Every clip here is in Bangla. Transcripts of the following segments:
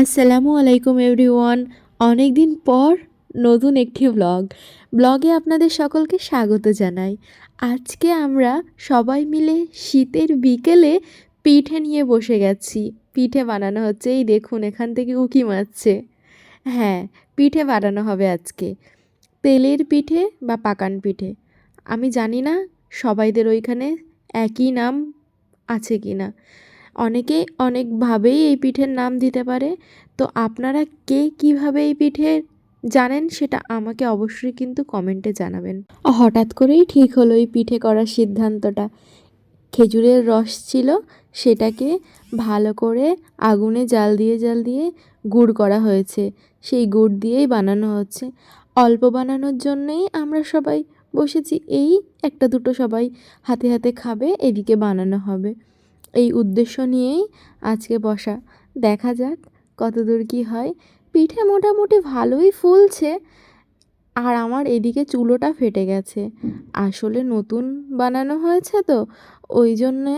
আসসালামু আলাইকুম এভরিওয়ান। অনেক দিন পর নতুন একটি ব্লগ ব্লগে আপনাদের সকলকে স্বাগত জানাই। আজকে আমরা সবাই মিলে শীতের বিকেলে পিঠে নিয়ে বসে গেছি। পিঠে বানানো হচ্ছে, এই দেখুন, এখান থেকে উকি মারছে। হ্যাঁ পিঠে বানানো হবে আজকে। তেলের পিঠে বা পাকান পিঠে। আমি জানি না সবাইদের ওইখানে একই নাম আছে কি না অনেকে অনেকভাবেই এই পিঠের নাম দিতে পারে। তো আপনারা কে কীভাবে এই পিঠে জানেন সেটা আমাকে অবশ্যই কিন্তু কমেন্টে জানাবেন। হঠাৎ করেই ঠিক হলো এই পিঠে করার সিদ্ধান্তটা। খেজুরের রস ছিল, সেটাকে ভালো করে আগুনে জাল দিয়ে জাল দিয়ে গুড় করা হয়েছে। সেই গুড় দিয়েই বানানো হচ্ছে। অল্প বানানোর জন্যেই আমরা সবাই বসেছি। এই একটা দুটো সবাই হাতে হাতে খাবে, এদিকে বানানো হবে। এই উদ্দেশ্য নিয়েই আজকে বসা। দেখা যাক কতদূর কী হয়। পিঠে মোটামুটি ভালোই ফুলছে, আর আমার এদিকে চুলোটা ফেটে গেছে। আসলে নতুন বানানো হয়েছে তো, ওই জন্যে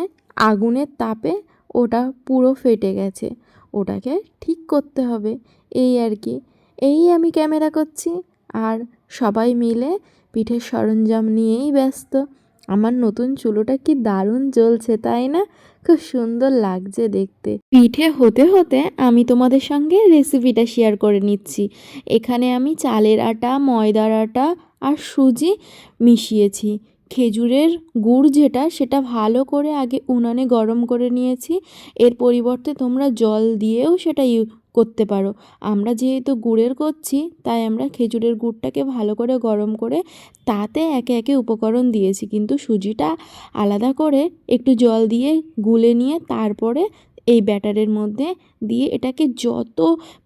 আগুনের তাপে ওটা পুরো ফেটে গেছে। ওটাকে ঠিক করতে হবে, এই আর কি। এই আমি ক্যামেরা করছি, আর সবাই মিলে পিঠের সরঞ্জাম নিয়েই ব্যস্ত। আমার নতুন চুলোটা কি দারুণ জ্বলছে, তাই না? খুব সুন্দর লাগছে দেখতে। পিঠে হতে হতে আমি তোমাদের সঙ্গে রেসিপিটা শেয়ার করে নিচ্ছি। এখানে আমি চালের আটা, ময়দার আটা আর সুজি মিশিয়েছি। খেজুরের গুড় যেটা, সেটা ভালো করে আগে উনানে গরম করে নিয়েছি। এর পরিবর্তে তোমরা জল দিয়েও সেটা ইউ করতে পারো। আমরা যেহেতু গুড়ের করছি, তাই আমরা খেজুরের গুড়টাকে ভালো করে গরম করে তাতে একে একে উপকরণ দিয়েছি। কিন্তু সুজিটা আলাদা করে একটু জল দিয়ে গুলে নিয়ে তারপরে এই ব্যাটারের মধ্যে দিয়ে এটাকে যত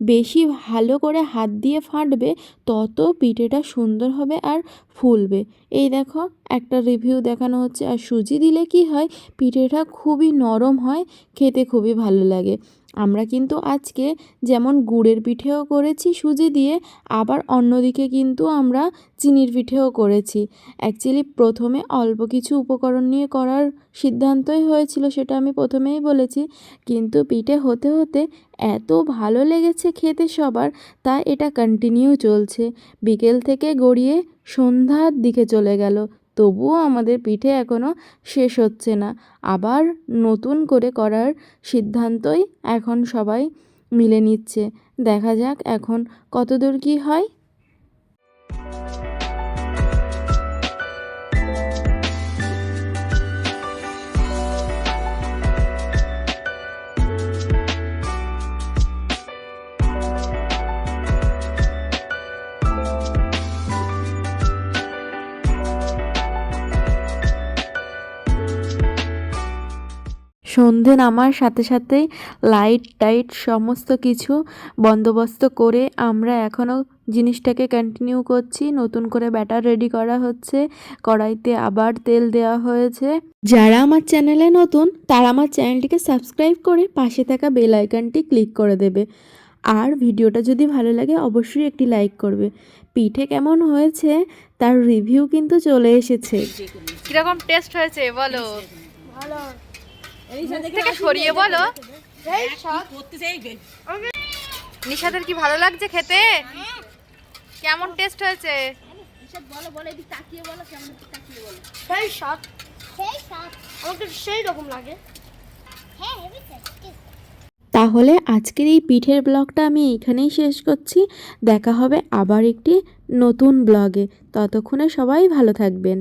বেশি ভালো করে হাত দিয়ে ফাটবে, তত পিঠেটা সুন্দর হবে আর ফুলবে। এই দেখো একটা রিভিউ দেখানো হচ্ছে। আর সুজি দিলে কি হয়? পিঠেটা খুবই নরম হয়, খেতে খুবই ভালো লাগে। আমরা কিন্তু আজকে যেমন গুড়ের পিঠেও করেছি সুজি দিয়ে, আবার অন্যদিকে কিন্তু আমরা চিনির পিঠেও করেছি। অ্যাকচুয়ালি প্রথমে অল্প কিছু উপকরণ নিয়ে করার সিদ্ধান্তই হয়েছিল, সেটা আমি প্রথমেই বলেছি। কিন্তু পিঠে হতে হতে এত ভালো লেগেছে খেতে সবার, তা এটা কন্টিনিউ চলছে। বিকেল থেকে গড়িয়ে সন্ধ্যার দিকে চলে গেল। তবুও আমাদের পিঠে এখনও শেষ হচ্ছে না। আবার নতুন করে করার সিদ্ধান্তই এখন সবাই মিলে নিচ্ছে। দেখা যাক এখন কতদূর কী হয়। সন্ধে নামার সাথে সাথেই লাইট টাইট সমস্ত কিছু বন্দোবস্ত করে আমরা এখনও জিনিসটাকে কন্টিনিউ করছি। নতুন করে ব্যাটার রেডি করা হচ্ছে। কড়াইতে আবার তেল দেওয়া হয়েছে। যারা আমার চ্যানেলে নতুন তারা আমার চ্যানেলটিকে সাবস্ক্রাইব করে পাশে থাকা বেল আইকনটি ক্লিক করে দেবে। আর ভিডিওটা যদি ভালো লাগে অবশ্যই একটি লাইক করবে। পিঠে কেমন হয়েছে তার রিভিউ কিন্তু চলে এসেছে। কীরকম টেস্ট হয়েছে বলো? ভালো। থেকে সরিয়ে বলো। এই নিশাদের কি ভালো লাগছে খেতে? কেমন টেস্ট হয়েছে? সেই স্বাদ আমাকে সেই রকম লাগে। তাহলে আজকের এই পিঠের ব্লগটা আমি এইখানেই শেষ করছি। দেখা হবে আবার একটি নতুন ব্লগে। ততক্ষণে সবাই ভালো থাকবেন।